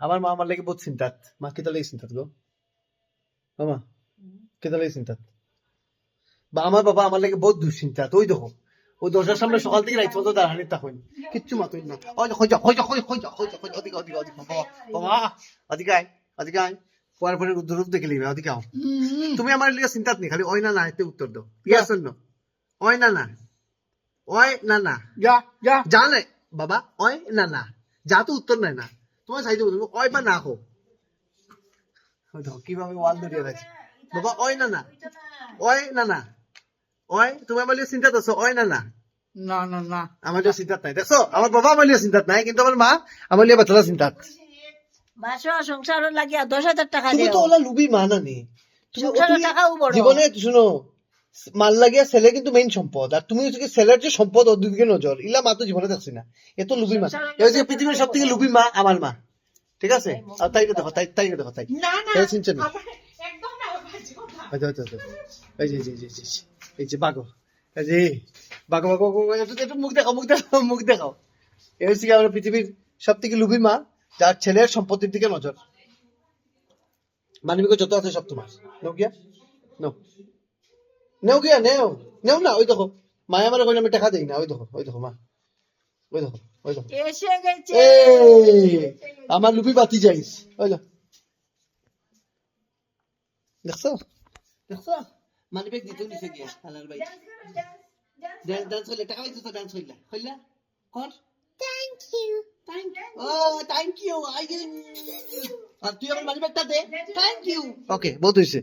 আমার মা আমার লাগে বহুত চিন্তাত মা কেতা লাগে চিন্তাত গো মামা কেতা লাগে চিন্তাত বা আমার বাবা আমার লাগে বহুত দুশ্চিন্তাত ওই দেখো ওই দরজার সামনে সকাল থেকে রাইত দাঁড়ানি কিচ্ছু না ওই দেখো যা হই যা হই হই যা হই যা হই ওদিকে ওদিকে ওদিকে বাবা ওদিকে আয় ওদিকে আয় পরে পরে দেখে লিবে ওদিকে আও তুমি আমার চিন্তাত নি খালি ওই না না এতে উত্তর দাও ইয়াস ওই না না ওই না না যা যা জানে বাবা ওই না না যা তো উত্তর নাই না তোমার চাইতে তুমি ওই বা না হো। কীভাবে ওয়াল ধরিয়ে রাখছে বাবা ওই না না। ওই না। না ওই তুমি আমার লিগে চিন্তাত আছো ওই না না। না না না। আমার লিগে চিন্তাত নাই দেখছ? আমার বাবা চিন্তাত নাই কিন্তু আমার মা আমার চিন্তাত বাসো সংসার লাগিয়া দশ হাজার টাকা তুমি তো ওলা লুবি মা না নি। তুমি সংসারের তুমি টাকাও বড়। জীবনে শুনো মাল লাগিয়া ছেলে কিন্তু মেইন সম্পদ। আর তুমি হচ্ছে কি ছেলের যে সম্পদ ওর দিকে নজর। ইলা মা তো জীবনে থাকছি না। এ তো লুবি মা। সংসারের এ হচ্ছে পৃথিবীর সব থেকে লুবি মা আমার মা। ঠিক আছে? আর তাইকে দেখো তাই তাইকে দেখো তাই। না না তাই চিনছে না? না আচ্ছা আচ্ছা আচ্ছা। এই যে এই যে, এই যে, এই যে, বাগো এই যে বাগো বাগো একটু মুখ দেখাও মুখ দেখাও মুখ দেখাও। এই হচ্ছে কি আমরা পৃথিবীর সব থেকে লুবি মা যার ছেলের সম্পত্তির দিকে নজর। মানবিক যত আছে সব তোমার। নেও গিয়া। নেও নেও গিয়া নেও নেও না ওই দেখো মায়া আমার কইলে আমি টাকা দেই না ওই দেখো ওই দেখো মা ওই দেখো ওই দেখো। এসে গেছে। আমার লুবি বাতি যাইস ওই দেখো। দেখছ? দেখছ? মানিব্যাগ দিতে নিছে গিয়া হালার ভাই ডান্স করলে টাকা পাইছো তো ডান্স করলে? কইলা কর। থ্যাংক ইউ থ্যাংক ও থ্যাংক ইউ আই আর তুই আমার মানিব্যাগটা দে। থ্যাংক ইউ ওকে বহুত হইছে।